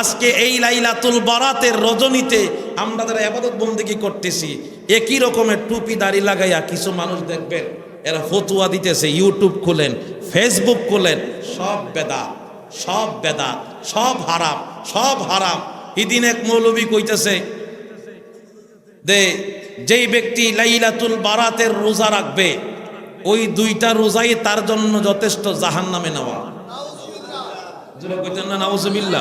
আজকে এই লাইলাতুল বারাতের রজনীতে আমরা যারা আবাদত বন্দিকে করতেছি, একই রকমের টুপি, দাড়ি লাগাইয়া কিছু মানুষ দেখবেন, এরা ফতুয়া দিতেছে, ইউটিউব খুলেন, ফেসবুক খুলেন, সব বেদা সব বেদা সব হারাম সব হারাম। ইদিন এক মৌলবী কইতেছে, দে, যেই ব্যক্তি লাইলাতুল বারাতের রোজা রাখবে, ওই দুইটা রোজাই তার জন্য যথেষ্ট জাহান নামে নেওয়া কইতেন না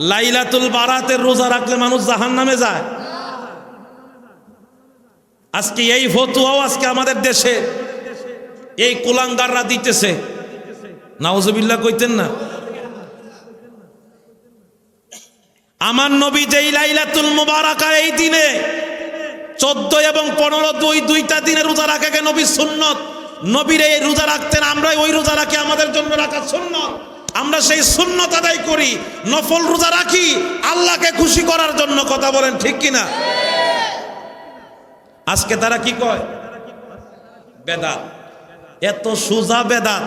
লাইলাতুল বারাতের রোজা রাখলে মানুষ জাহান নামে যায়। আজকে এই ফতুয়াও আজকে আমাদের দেশে। এই কুলাঙ্গাররা দিতেছে। নাউজুবিল্লাহ কইতেন না। আমার নবী যেই লাইলাতুল মুবারাকা এই দিনে চোদ্দ এবং পনেরো দুই দুইটা দিনে রোজা রাখে রাখাকে নবী সুন্নত। নবীর এই রোজা রাখতেন আমরা ওই রোজা রাখি, আমাদের জন্য রাখা সুন্নত। আমরা সেই সুন্নত আদায় করি, নফল রোজা রাখি, আল্লাহকে খুশি করার জন্য কথা বলেন, ঠিক কিনা? আজকে তারা কি কয়? বেদাত। এত সুজা বেদাত।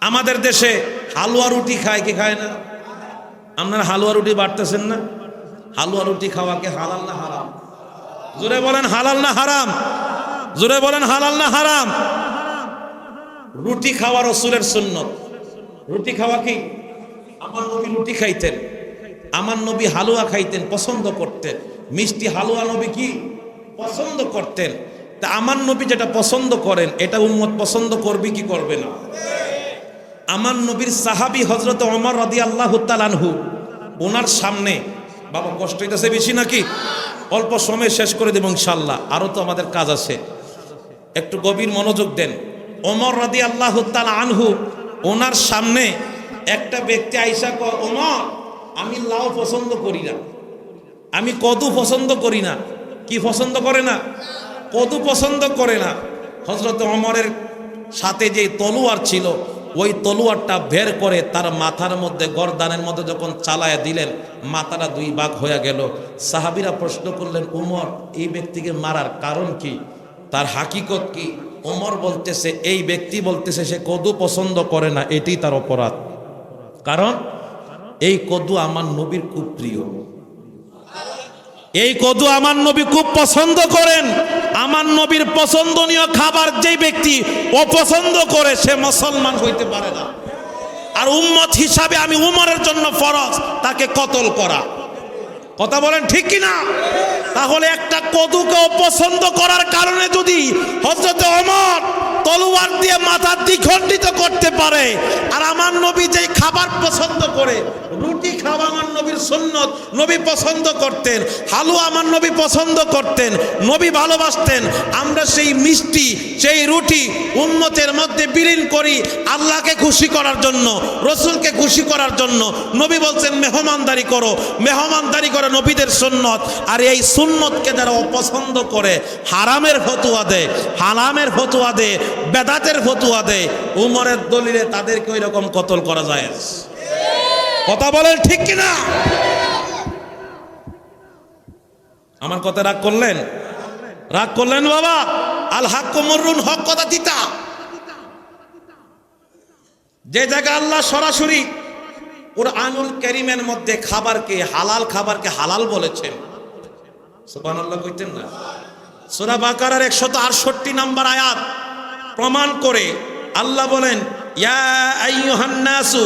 আমাদের দেশে হালুয়া রুটি খায়, কি খায় না? আপনার হালুয়া রুটি বাড়তেছেন না? হালুয়া রুটি খাওয়াকে হালাল না হারাম? জোরে বলেন, হালাল না হারাম? জোরে বলেন, হালাল না হারাম? রুটি খাওয়া রসুলের সুন্নত। রুটি খাওয়া কি? আমার নবী রুটি খাইতেন। আমার নবী হালুয়া খাইতেন, পছন্দ করতেন। মিষ্টি হালুয়া নবী কি? পছন্দ করতেন। তা আমার নবী যেটা পছন্দ করেন, এটা উম্মত পছন্দ করবে কি করবে না? আমার নবীর সাহাবি হজরত অমর রদি আল্লাহ আনহু, ওনার সামনে, বাবা কষ্ট হইতেছে বেশি নাকি? অল্প সময় শেষ করে দেব ইনশাল্লাহ আরও তো আমাদের কাজ আছে। একটু গভীর মনোযোগ দেন। ওমর রদি আল্লাহ আনহু ওনার সামনে একটা ব্যক্তি আইসা ক ওমর, আমি লাউ পছন্দ করি না। আমি কদু পছন্দ করি না। কি পছন্দ করে না? কদু পছন্দ করে না। হজরত অমরের সাথে যে তলোয়ার ছিল, ওই তলোয়ারটা বের করে তার মাথার মধ্যে গরদানের মধ্যে যখন চালায় দিলেন, মাথাটা দুই ভাগ হয়ে গেল। সাহাবিরা প্রশ্ন করলেন উমর এই ব্যক্তিকে মারার কারণ কি? তার হাকিকত কি? ওমর বলতেছে, এই ব্যক্তি বলতেছে, সে কদু পছন্দ করে না এটি তার অপরাধ। কারণ এই কদু আমার নবীর খুব প্রিয়। এই কদু আমার নবী খুব পছন্দ করেন। আমার নবীর পছন্দনীয় খাবার যেই ব্যক্তি অপছন্দ করে, সে মুসলমান হইতে পারে না। আর উম্মত হিসাবে আমি উমরের জন্য ফরজ, তাকে কতল করা। কথা বলেন ঠিক কি না তাহলে একটা কদুকে অপছন্দ করার কারণে যদি হজরত অমর তলোয়ার দিয়ে মাথা দ্বিখণ্ডিত করতে পারে, আর আমার নবী যে খাবার পছন্দ করে রুটি খাওয়া আমার নবীর সুন্নত। নবী পছন্দ করতেন, হালুয়া আমার নবী পছন্দ করতেন, নবী ভালোবাসতেন। আমরা সেই মিষ্টি, সেই রুটি উন্মতের মধ্যে বিলীন করি আল্লাহকে খুশি করার জন্য, রসুলকে খুশি করার জন্য। নবী বলছেন, মেহমানদারি করো। মেহমানদারি করে নবীদের সুন্নত। আর এই সুন্নতকে যারা অপছন্দ করে, হারামের ফতুয়া দেয় হারামের ফতুয়া দেয় বেদাতের ফতুয়া দেয় উমরের দলিলে তাদেরকে ওই রকম কতল করা যায়? কথা বলেন ঠিক কিনা? আমার কথা রাগ করলেন? রাগ করলেন বাবা। আল হাক মরুন হক কথা দিতা যে জায়গা আল্লাহ সরাসরি ওর আনুল করিমের মধ্যে খাবারকে, হালাল খাবারকে হালাল বলেছেন। সুবান আল্লাহ কইতেন না। সুরা বাকারার একশত আটষট্টি নাম্বার আয়াত প্রমাণ করে আল্লাহ বলেন, ইয়া আইয়ুহান নাসু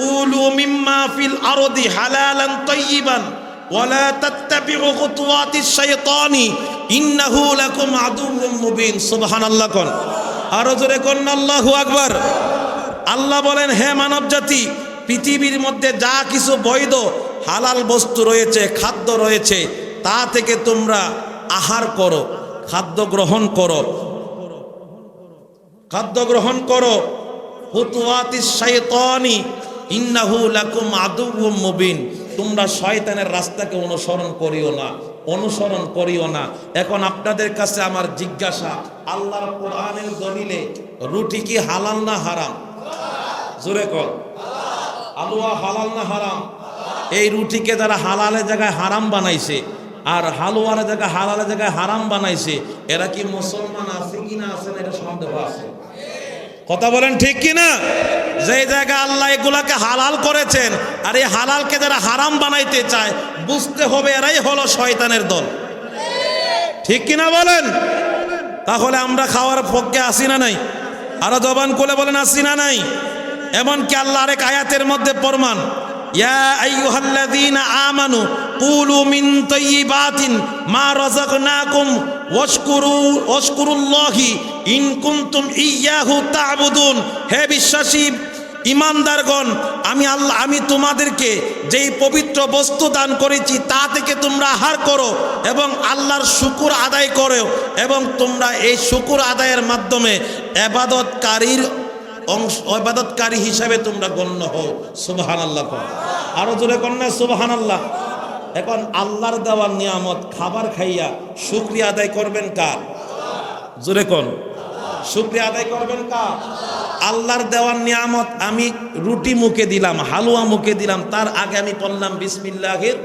কুলু মিম্মা ফিল আরদি হালালান তাইয়িবান, ওয়ালা তাত্তাবিউ খুতুওয়াতিশ শাইতানি, ইন্নাহু লাকুম আদুউম মুবিন। সুবহানাল্লাহ কোন। আরও জোরে কোন আল্লাহু আকবার। আল্লাহ বলেন, হে মানব জাতি পৃথিবীর মধ্যে যা কিছু বৈধ, হালাল বস্তু রয়েছে, খাদ্য রয়েছে, তা থেকে তোমরা আহার করো, খাদ্য গ্রহণ করো। খাদ্য গ্রহণ করো। হুতুয়াতি শাইতানি ইন্নাহু লাকুম আদুউম মুবিন। তোমরা শয়তানের রাস্তাকে অনুসরণ করিও না, অনুসরণ করিও না। এখন আপনাদের কাছে আমার জিজ্ঞাসা, আল্লাহর কোরআনের দলিলে রুটি কি হালাল না হারাম? জোরে কর আলুয়া হালাল না হারাম? এই রুটিকে যারা হালালের জায়গায় হারাম বানাইছে, আর হালুয়ার জায়গায় হালালের জায়গায় হারাম বানাইছে, এরা কি মুসলমান আছে কি না আছে না এটা সন্দেহ আছে। কথা বলেন ঠিক কি না যেই জায়গা আল্লাহ এগুলাকে হালাল করেছেন, আর এই হালালকে যারা হারাম বানাইতে চায়, বুঝতে হবে এরাই হলো শয়তানের দল। ঠিক কিনা বলেন? তাহলে আমরা খাওয়ার পক্ষে আসি না নাই? আরও জবান কোলে বলেন আসি না নাই? এমনকি আল্লাহ আরেক আয়াতের মধ্যে প্রমাণ আমানু কুলু মিন তাইয়্যিবাতিন মা রজক রাযাকনাকুম তা'বুদুন। হে বিশ্বাসী ইমানদারগণ, আমি আল্লাহ, আমি তোমাদেরকে যেই পবিত্র বস্তু দান করেছি, তা থেকে তোমরা আহার করো এবং আল্লাহর শুকুর আদায় করো এবং তোমরা এই শুকুর আদায়ের মাধ্যমে এবাদতকারীর অংশ, এবাদতকারী হিসাবে তোমরা গণ্য হও। সুবাহান আল্লাহ আরও জোরে কন্যা সুবাহান আল্লাহ এখন আল্লাহর দেওয়ার নিয়ামত খাবার খাইয়া শুক্রিয়া আদায় করবেন কার? জোরে কোন? শুক্রিয়া আদায় করবেন কার? আল্লাহর দেওয়ার নিয়ামত আমি রুটি মুখে দিলাম, হালুয়া মুখে দিলাম, তার আগে আমি পড়লাম বিসমিল্লাহির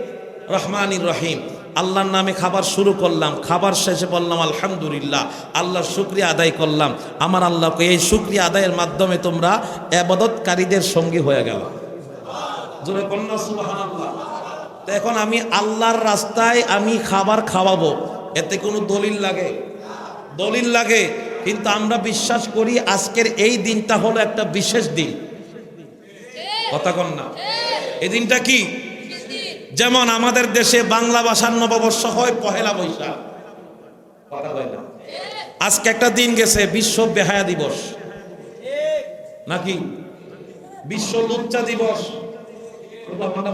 রহমানির রহিম। আল্লাহর নামে খাবার শুরু করলাম, খাবার শেষে বললাম, আলহামদুলিল্লাহ, আল্লাহর শুক্রিয়া আদায় করলাম। আমার আল্লাহকে এই শুক্রিয়া আদায়ের মাধ্যমে তোমরা এবাদতকারীদের সঙ্গী হয়ে গেল। জোরে কন্যা সুবহানাল্লাহ। তো এখন আমি আল্লাহর রাস্তায় আমি খাবার খাওয়াবো। এতে কোনো দলিল লাগে? দলিল লাগে। কিন্তু আমরা বিশ্বাস করি আজকের এই দিনটা হলো একটা বিশেষ দিন। কথা না। এই দিনটা কি? যেমন আমাদের দেশে বাংলা ভাষার নববর্ষ হয় পহেলা বৈশাখ। আজকে একটা দিন গেছে, বিশ্ব বেহায়া দিবস। নাকি? বিশ্ব লুচ্চা দিবস।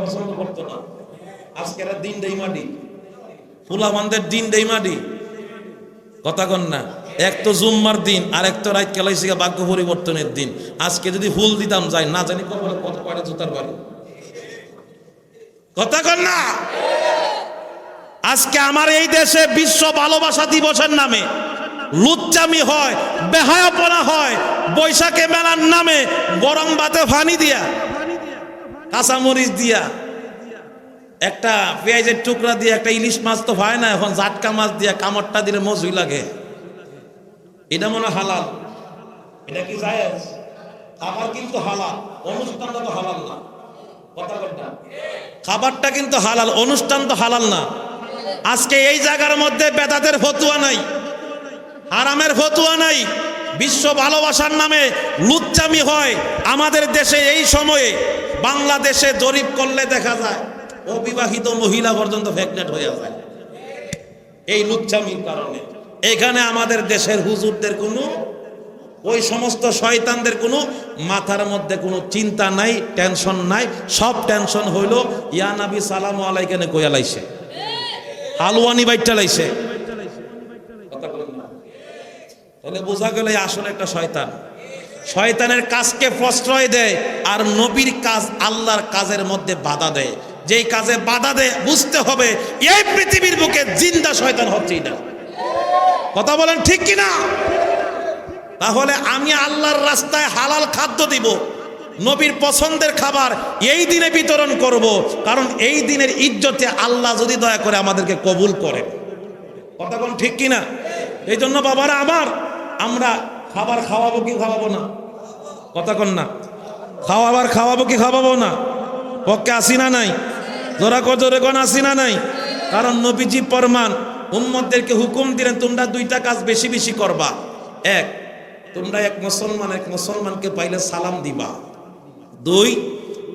পছন্দ করতো না। আজকের দিন দেই মাটি। ফুলামানদের দিন দেই মাটি। কথা কন না। এক তো জুম্মার দিন আর এক তো রাত কেলাইছি ভাগ্য পরিবর্তনের দিন। আজকে যদি ফুল দিতাম যাই না জানি কবলে কত কয়টা জুতার বাড়ি। কথা কন না। আজকে আমার এই দেশে বিশ্ব ভালোবাসা দিবসের নামে লুচ্চামি হয়, বেহায়াপনা হয়, বৈশাখে মেলার নামে গরম বাতে ফানি দিয়া, কাঁচামরিচ দিয়া একটা পেঁয়াজের টুকরা দিয়ে একটা ইলিশ মাছ তো হয় না, এখন জাটকা মাছ দিয়ে কামড়টা দিলে মজুই লাগে। এটা মনে হালাল। এটা কি খাবার কিন্তু হালাল, অনুষ্ঠানটা তো হালাল না। খাবারটা কিন্তু হালাল, অনুষ্ঠান তো হালাল না। আজকে এই জায়গার মধ্যে বেদাতের ফতুয়া নাই আরামের ফতুয়া নাই, বিশ্ব ভালোবাসার নামে লুচ্চামি হয়। আমাদের দেশে এই সময়ে বাংলাদেশে জরিপ করলে দেখা যায় অবিবাহিত মহিলা পর্যন্ত প্রেগনেন্ট হয়ে যায় এই লুচ্চামির কারণে। এখানে আমাদের দেশের হুজুরদের কোনো, ওই সমস্ত শয়তানদের কোনো মাথার মধ্যে কোনো চিন্তা নাই টেনশন নাই, সব টেনশন হইল, ইয়া নাবি সালাম আলাইকানে কইয়া লাইছে? হালুয়ানি বাইটটা লাইছে। তাহলে বোঝা গেল আসলে একটা শয়তান। শয়তানের কাজকে প্রশ্রয় দেয় আর নবীর কাজ আল্লাহর কাজের মধ্যে বাধা দেয়। যেই কাজে বাধা দেয়, বুঝতে হবে, এই পৃথিবীর বুকে জিন্দা শয়তান হচ্ছে না। কথা বলেন ঠিক কিনা? তাহলে আমি আল্লাহর রাস্তায় হালাল খাদ্য দিব, নবীর পছন্দের খাবার এই দিনে বিতরণ করব, কারণ এই দিনের ইজ্জতে আল্লাহ যদি দয়া করে আমাদেরকে কবুল করেন। কথা কোন ঠিক কিনা? এই জন্য বাবারা আমার, আমরা খাবার খাওয়াবো কি খাওয়াবো না? কথা কন না। খাওয়াবার, খাওয়াবো কি খাওয়াবো না? পক্ষে আসি না নাই? জোরা কো জোরে কোন আসি না নাই? কারণ নবীজি প্রমাণ উম্মতদেরকে হুকুম দিলেন, তোমরা দুইটা কাজ বেশি বেশি করবা। এক, তোমরা এক মুসলমান, এক মুসলমানকে পাইলে সালাম দিবা। দুই,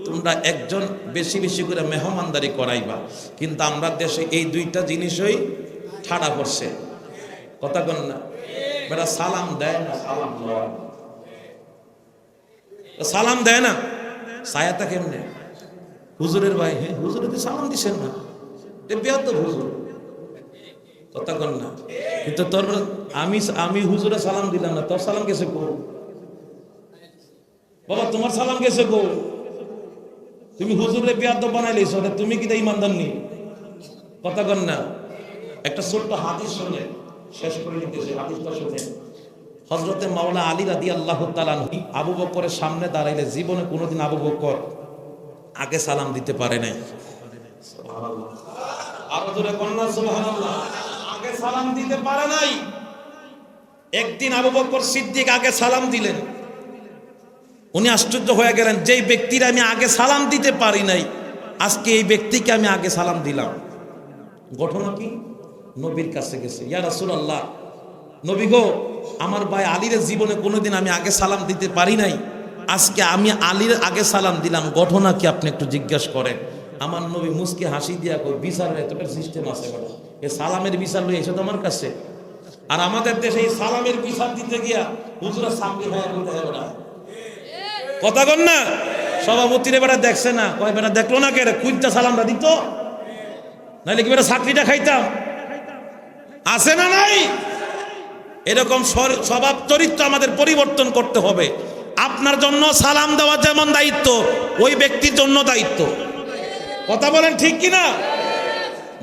তোমরা একজন বেশি বেশি করে মেহমানদারি করাইবা। কিন্তু আমরা দেশে এই দুইটা জিনিসই ঠাড়া করছে কথা কন না? বেটা, সালাম দেয় না, সালাম লয়। সালাম দেয় না? সায়াতা কেমনে? হুজুরের ভাই হ্যাঁ সালাম দিছেন না। হুজুর। আমি না, তোর সালাম কেসে তোমার কেসে তুমি তুমি কি ইমানদার নি? কথা কন না। একটা ছোট্ট হাদিস শুনে, শেষ করে নিতেছে হজরতে মাওলা আলী রাদি আল্লাহ আবু বকরের সামনে দাঁড়াইলে জীবনে কোনোদিন আবু বকর আগে সালাম দিতে পারে নাই। আগে সালাম দিতে পারে নাই। একদিন আবু বকর সিদ্দিক আগে সালাম দিলেন। উনি আশ্চর্য হয়ে গেলেন, যেই ব্যক্তির আমি আগে সালাম দিতে পারি নাই, আজকে এই ব্যক্তিকে আমি আগে সালাম দিলাম। ঘটনা কি? নবীর কাছে গেছে। ইয়া রাসূলুল্লাহ, নবী গো, আমার ভাই আলীর জীবনে কোনোদিন আমি আগে সালাম দিতে পারি নাই। আজকে আমি আলীর আগে সালাম দিলাম, ঘটনা কি আপনি একটু জিজ্ঞেস করেন? আমার নবী মুসকে হাসি দিয়া কই বিচার এতটা সিস্টেম আছে এ সালামের বিচার লই এসে তোমার কাছে। আর আমাদের দেশে এই সালামের বিচার দিতে গিয়া হুজুরা সামনে হয়ে বলতে হবে না। কথা কন না? সভাপতির এবারে দেখছে না। কয় বেটা দেখল না কে রে? কুইটা সালামটা দিত? নাহলে কি বেটা চাকরিটা খাইতাম? আছে না নাই? এরকম স্বভাব চরিত্র আমাদের পরিবর্তন করতে হবে। আপনার জন্য সালাম দেওয়া যেমন দায়িত্ব, ওই ব্যক্তির জন্য দায়িত্ব। কথা বলেন ঠিক কিনা?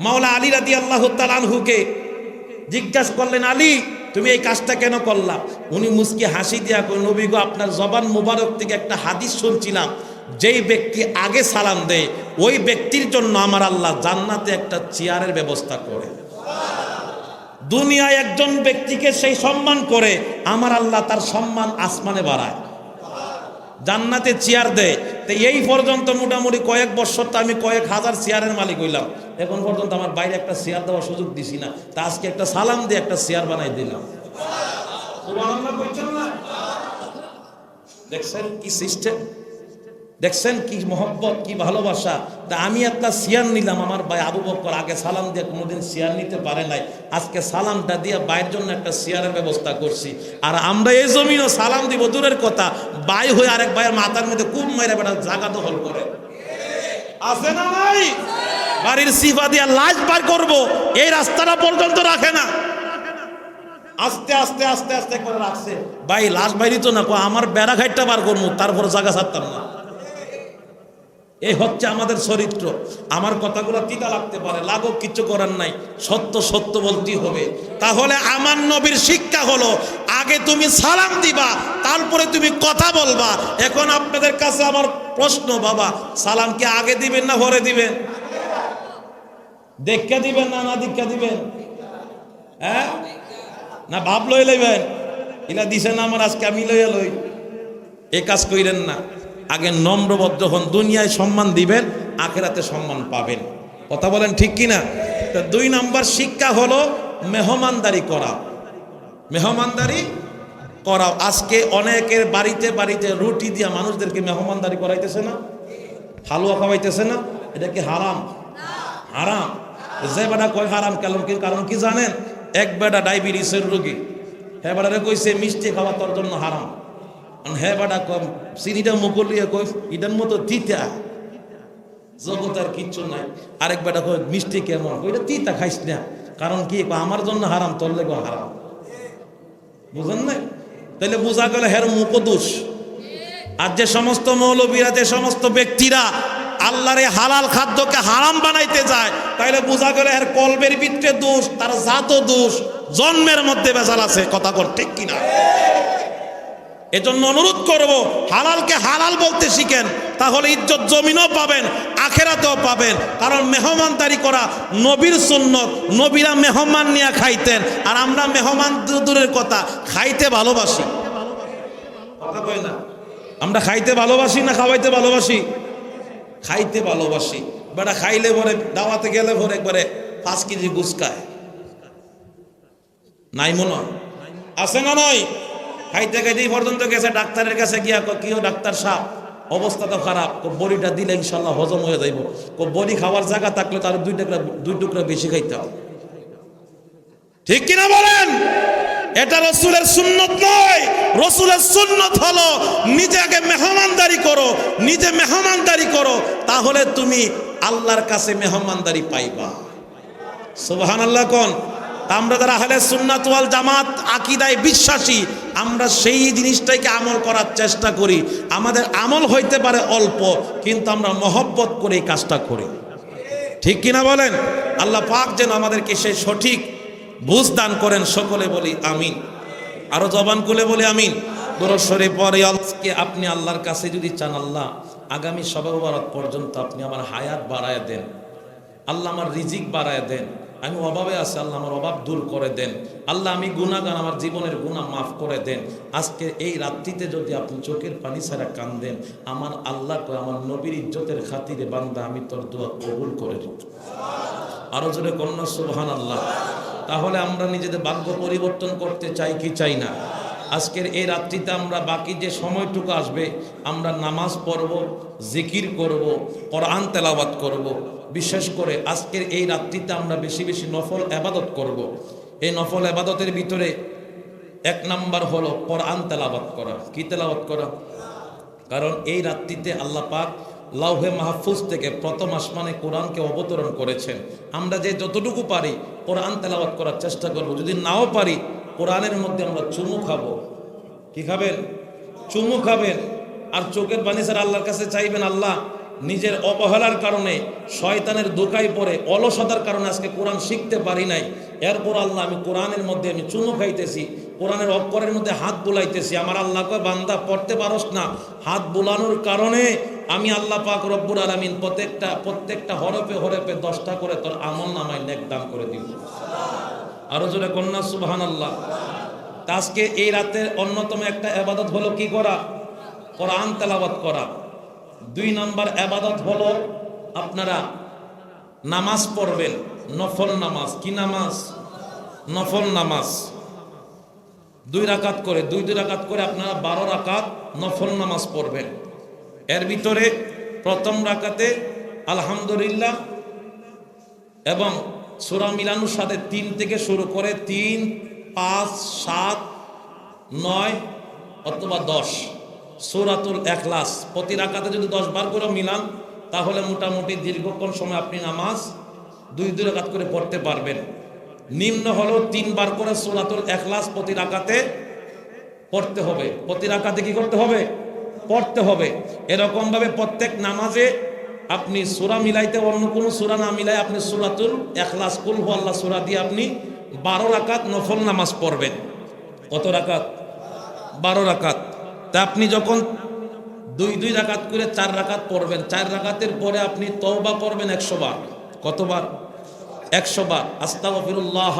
মাওলা আলী রাদি আল্লাহ আনহুকে জিজ্ঞাসা করলেন, আলী, তুমি এই কাজটা কেন করলাম উনি মুসকি হাসি দিয়া কই নবী গো, আপনার জবান মুবারক থেকে একটা হাদিস শুনছিলাম। যেই ব্যক্তি আগে সালাম দেয়, ওই ব্যক্তির জন্য আমার আল্লাহ জান্নাতে একটা চেয়ারের ব্যবস্থা করে। দুনিয়ায় একজন ব্যক্তিকে সেই সম্মান করে, আমার আল্লাহ তার সম্মান আসমানে বাড়ায়। জান্নাতে চেয়ার দেয়। তো এই পর্যন্ত মোটামুটি কয়েক বছর তো আমি কয়েক হাজার চেয়ারের মালিক হইলাম। এখন পর্যন্ত আমার বাইরে একটা চেয়ার দেওয়ার সুযোগ দিছি না। তা আজকে একটা সালাম দিয়ে একটা চেয়ার বানাই দিলাম। দেখছেন কি সিস্টেম দেখছেন কি মহব্বত, কি ভালোবাসা? তা আমি একটা সিয়ার নিলাম আমার ভাই আবু বক্কর। আগে সালাম দিয়ে কোনোদিন সিয়ার নিতে পারে নাই। আজকে সালামটা দিয়ে বাইয়ের জন্য একটা সিয়ারের ব্যবস্থা করছি। আর আমরা এই জমিনও সালাম দিব, দূরের কথা। বাই হয়ে আরেক ভাইয়ের মাথার মধ্যে খুব মেরে বেটা জাগা দখল করে। আছে না নাই? বাড়ির সিফা দিয়ে লাশ বার করব, এই রাস্তাটা পর্যন্ত রাখে না। আস্তে আস্তে আস্তে আস্তে করে রাখছে। ভাই, লাশ বাইরি তো না আমার বেড়া ঘাটটা বার করব তারপর জায়গা ছাড়তাম না। এই হচ্ছে আমাদের চরিত্র। আমার কথাগুলো তিতা লাগতে পারে লাগুক কিছু করার নাই। সত্য সত্য বলতেই হবে। তাহলে আমার নবীর শিক্ষা হলো, আগে তুমি সালাম দিবা, তারপরে তুমি কথা বলবা। এখন আপনাদের কাছে আমার প্রশ্ন, বাবা, সালাম কি আগে দিবেন না পরে দিবেন? দেখা দিবেন না না দীক্ষা দিবেন? হ্যাঁ? না, ভাব লই লইবেন। ইলা দিছে না আমার, আজকে আমি লইয়া লই। এ কাজ কইরেন না। আগে নম্রভদ্র হন, দুনিয়ায় সম্মান দিবেন, আখেরাতে সম্মান পাবেন। কথা বলেন ঠিক কি না তা দুই নাম্বার শিক্ষা হলো মেহমানদারি করা। মেহমানদারি করা। আজকে অনেকের বাড়িতে বাড়িতে রুটি দিয়া মানুষদেরকে মেহমানদারি করাইতেছে না, হালুয়া খাওয়াইতেছে না, এটা কি হারাম? হারাম। যে বেটা কয় হারাম কারণ কি কারণ কি জানেন? এক বেটা ডায়াবেটিসের রোগী। হ্যাঁ বেটারে কইছে, মিষ্টি খাওয়া তোর জন্য হারাম। হ্যাঁ বেটা কম চিনিটা মুকুলিয়ে কই, ইটার মতো তিতা। জগৎ কিচ্ছু নাই। আরেক বেটা কয় মিষ্টি কেমন? ওইটা তিতা খাইস না। কারণ কি আমার জন্য হারাম, তোর লেগে হারাম। বুঝেন নাই? তাহলে বোঝা গেল হের মুকদোষ। আর যে সমস্ত মৌলবীরা, যে সমস্ত ব্যক্তিরা আল্লাহর হালাল খাদ্যকে হারাম বানাইতে যায় তাহলে বোঝা গেল এর কলবের ভিতরে দোষ, তার জাত দোষ, জন্মের মধ্যে বেজাল আছে, কথা কর, ঠিক কিনা? এজন্য অনুরোধ করব, হালালকে হালাল বলতে শিখেন, তাহলে ইজ্জত জমিনও পাবেন, আখেরাতেও পাবেন। কারণ মেহমানদারি করা নবীর সুন্নত, নবীরা মেহমান নিয়ে খাইতেন, আর আমরা মেহমান দূরের কথা, খাইতে ভালোবাসি। আমরা খাইতে ভালোবাসি না খাওয়াইতে ভালোবাসি? খাইতে ভালোবাসি। বেটা খাইলে পরে, দাওয়াতে গেলে পরে একবারে পাঁচ কেজি গুসকায় নাই মনে? আছে না নাই? খাইতে খাইতে পর্যন্ত গেছে ডাক্তারের কাছে গিয়া কয়, কি ডাক্তার সাহেব? অবস্থা তো খারাপ। বড়িটা দিলে ইনশাল্লাহ হজম হয়ে যাইব। বড়ি খাওয়ার জায়গা থাকলে তার দুই টুকরা দুই টুকরা বেশি খাইতে হবে। ঠিক কিনা বলেন? এটা রসুলের সুন্নত নয়। রসুলের সুন্নত হলো নিজেকে মেহমানদারি করো নিজে মেহমানদারি করো তাহলে তুমি আল্লাহর কাছে মেহমানদারি পাইবা। সুবহান আল্লাহ কোন আমরা যারা আহলে সুন্নাত ওয়াল জামাত আকিদায় বিশ্বাসী আমরা সেই জিনিসটাকে আমল করার চেষ্টা করি। আমাদের আমল হইতে পারে অল্প, কিন্তু আমরা মহব্বত করে এই কাজটা করি। ঠিক কিনা বলেন? আল্লাহ পাক যেন আমাদেরকে সে সঠিক বুঝ দান করেন, সকলে বলি আমিন। আরও জবান খুলে বলি আমিন। দূরস্বরে পরে আজকে আপনি আল্লাহর কাছে যদি চান, আল্লাহ, আগামী সবে বরাত পর্যন্ত আপনি আমার হায়াত বাড়ায় দেন। আল্লাহ আমার রিজিক বাড়ায় দেন। আমি অভাবে আছি, আল্লাহ আমার অভাব দূর করে দেন। আল্লাহ, আমি গুণাগান আমার জীবনের গুণা মাফ করে দেন। আজকে এই রাত্রিতে যদি আপনি চোখের পানি ছাড়া কান্দেন, আমার আল্লাহ আমার নবীর ইজ্জতের খাতিরে বান্দা, আমি তোর দোয়া কবুল করে দিত আরও জোরে কন্যা সুবহান আল্লাহ তাহলে আমরা নিজেদের ভাগ্য পরিবর্তন করতে চাই কি চাই না? আজকের এই রাত্রিতে আমরা বাকি যে সময়টুকু আসবে, আমরা নামাজ পড়ব, জিকির করব, কোরআন তেলাওয়াত করব। বিশেষ করে আজকের এই রাত্রিতে আমরা বেশি বেশি নফল আবাদত করব। এই নফল আবাদতের ভিতরে এক নাম্বার হলো কোরআন তেলাওয়াত করা। কি তেলাওয়াত করা? কারণ এই রাত্রিতে আল্লাহ পাক লাউহে মাহফুজ থেকে প্রথম আসমানে কোরআনকে অবতরণ করেছেন। আমরা যে যতটুকু পারি কোরআন তেলাওয়াত করার চেষ্টা করব। যদি নাও পারি কোরআনের মধ্যে আমরা চুমু খাব। কি খাবেন? চুমু খাবেন। আর চোখের পানি স্যার আল্লাহর কাছে চাইবেন আল্লাহ, নিজের অবহেলার কারণে, শয়তানের দোকায় পড়ে, অলসতার কারণে আজকে কোরআন শিখতে পারি নাই। এরপর আল্লাহ আমি কোরআনের মধ্যে আমি চুমু খাইতেছি, কোরআনের অক্ষরের মধ্যে হাত বুলাইতেছি। আমার আল্লাহ কয়, বান্দা, পড়তে পারস না। হাত বুলানোর কারণে আমি আল্লাহ পাক রব্বুর আলমিন প্রত্যেকটা প্রত্যেকটা হরফে হরফে দশটা করে তোর আমল নামায় নেক দান করে দিব। আরও জোরে কন্যা সুবাহান আল্লাহ আজকে এই রাতের অন্যতম একটা আবাদত হলো কি করা? কোরআন তেলাবাত করা। দুই নম্বর আবাদত হলো আপনারা নামাজ পড়বেন, নফল নামাজ। কি নামাজ? নফল নামাজ। দুই রাকাত করে, দুই দুই রাকাত করে আপনারা বারো রাকাত নফল নামাজ পড়বেন। এর ভিতরে প্রথম রাকাতে আলহামদুলিল্লাহ এবং সুরা মিলানুর সাথে তিন থেকে শুরু করে তিন, পাঁচ, সাত, নয় অথবা দশ। সুরাতুল এখলাস প্রতি রাকাতে যদি দশ বার করে মিলান, তাহলে মোটামুটি দীর্ঘক্ষণ সময় আপনি নামাজ দুই দুই রাকাত করে পড়তে পারবেন। নিম্ন হলো তিনবার করে সুরাতুল এখলাস প্রতি রাকাতে পড়তে হবে। প্রতি রাকাতে কি করতে হবে? পড়তে হবে। এরকমভাবে প্রত্যেক নামাজে আপনি সুরা মিলাইতে অন্য কোনো সুরা না মিলাই আপনি সুরাতুল এখলাস কুল হু আল্লাহ সুরা দিয়ে আপনি বারো রাকাত নফল নামাজ পড়বেন। কত রাকাত? বারো রাকাত। তা আপনি যখন দুই দুই রাকাত করে চার রাকাত পড়বেন, চার রাকাতের পরে আপনি তওবা করবেন একশো বার। কতবার? একশো বার। আস্তাগফিরুল্লাহ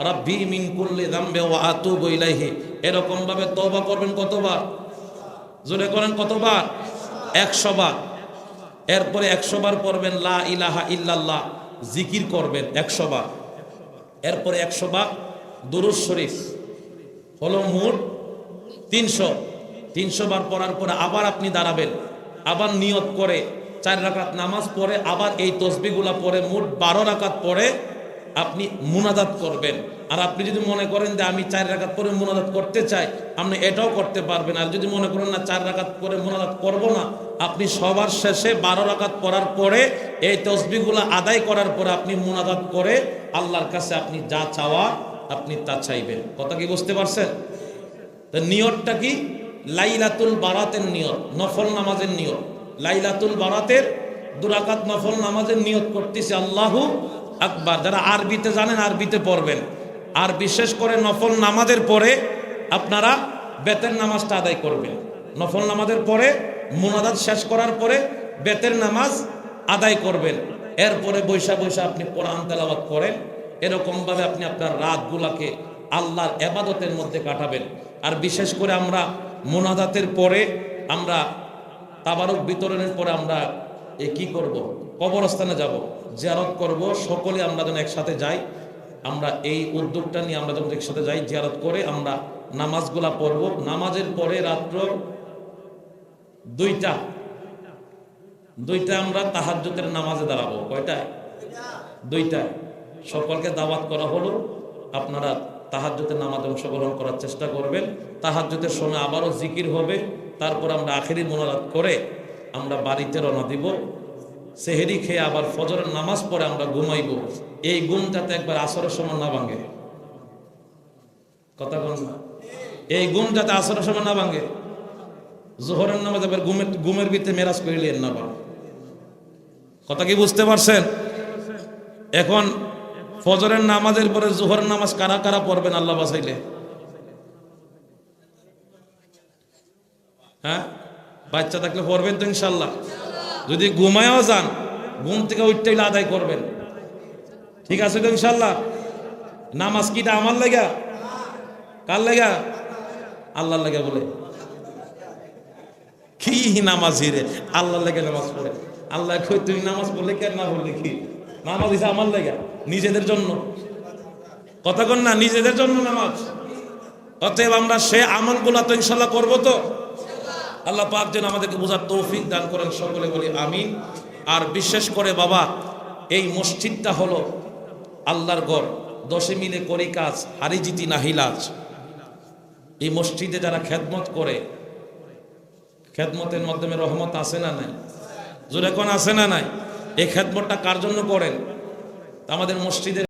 রাব্বি মিন কুল্লি যামবি ওয়া আতুবু ইলাইহি। এরকম ভাবে তওবা করবেন কতবার? জোরে করেন কতবার? একশো বার। এরপরে একশো বার পড়বেন, লা ইলাহা ইল্লাল্লাহ, জিকির করবেন একশো বার। এরপরে একশো বার দুরুজ শরীফ, হলো মোট তিনশো। তিনশো বার পড়ার পরে আবার আপনি দাঁড়াবেন, আবার নিয়ত করে চার রাকাত নামাজ পড়ে, আবার এই তসবিগুলা পড়ে মোট বারো রাকাত পড়ে আপনি মুনাদাত করবেন। আর আপনি যদি মনে করেন যে আমি চার রাকাত পরে মুনাদাত করতে চাই, আপনি এটাও করতে পারবেন। আর যদি মনে করেন না চার রাখাত পরে মুনাদাত করব না, আপনি সবার শেষে বারো রাকাত করার পরে এই তসবিগুলো আদায় করার পরে আপনি মুনাদাত করে আল্লাহর কাছে আপনি যা চাওয়া আপনি তা চাইবেন। কথা কি বুঝতে পারছেন? তো নিয়তটা কি? লাইলাতুল বারাতের নিয়ত, নফল নামাজের নিয়ত। লাইলাতুল বারাতের দুরাকাত নফল নামাজের নিয়ত করতেছে আল্লাহু আকবার, যারা আরবিতে জানেন আরবিতে পড়বেন। আর বিশেষ করে নফল নামাজের পরে আপনারা বেতের নামাজটা আদায় করবেন। নফল নামাজের পরে মুনাদাত শেষ করার পরে বেতের নামাজ আদায় করবেন। এরপরে বৈশা বৈশা আপনি কোরআন তেলাওয়াত করেন। এরকমভাবে আপনি আপনার রাতগুলাকে আল্লাহর এবাদতের মধ্যে কাটাবেন। আর বিশেষ করে আমরা মোনাজাতের পরে আমরা তাবারক বিতরণের পরে আমরা এ কি করব? কবরস্থানে যাব, জিয়ারত করব, সকলে আমরা যেন একসাথে যাই, আমরা এই উদ্যোগটা নিয়ে আমরা যেন একসাথে যাই, জিয়ারত করে আমরা নামাজগুলা পড়ব। নামাজের পরে রাত্র দুইটা দুইটা আমরা তাহাজ্জুদের নামাজে দাঁড়াবো। কয়টায়? দুইটায়। সকলকে দাওয়াত করা হলো, আপনারা তাহাজ্জুদের নামাজ অংশগ্রহণ করার চেষ্টা করবেন। তাহাজ্জুদের সময় আবারও জিকির হবে, তারপর আমরা আখেরি মোনাজাত করে আমরা বাড়িতে রওনা দিব। সেহেরি খেয়ে আবার ফজরের নামাজ পড়ে আমরা ঘুমাইব। এই ঘুম একবার আসরের সময় না ভাঙে। কথা বল না। এই ঘুম আসরের সময় না ভাঙে। জোহরের নামাজ এবার ঘুমের ঘুমের ভিতরে মেরাজ করিলেন না বা কথা কি বুঝতে পারছেন? এখন ফজরের নামাজের পরে জোহরের নামাজ কারা কারা পড়বেন আল্লাহ বাসাইলে হ্যাঁ? বাচ্চা থাকলে পড়বেন তো ইনশাল্লাহ। যদি ঘুমায়ও যান, ঘুম থেকে হইলে আদায় করবেন। ঠিক আছে তো ইনশাল্লাহ? নামাজ কিটা আমার লেগা? কার লেগা? আল্লাহর লেগা বলে। কি নামাজি রে? আল্লাহর লেগে নামাজ পড়ে। আল্লাহ কই তুমি নামাজ পড়লে কেন না বললে কি? নামাজ হিসা আমার লেগা, নিজেদের জন্য। কথা কন না, নিজেদের জন্য নামাজ। অতএব আমরা সে আমলগুলা তো ইনশাল্লাহ করব তো। আল্লাহ পাক যেন আমাদেরকে বোঝার তৌফিক দান করেন সকলে বলি আমিন। আর বিশেষ করে বাবা, এই মসজিদটা হলো আল্লাহর গড় দশে মিলে করি কাজ, হারি জিতি নাহিলাজ এই মসজিদে যারা খেদমত করে, খেদমতের মাধ্যমে রহমত আসে না নাই? জোরে কোন আসে না নাই? এই খেদমতটা কার জন্য করেন? আমাদের মসজিদের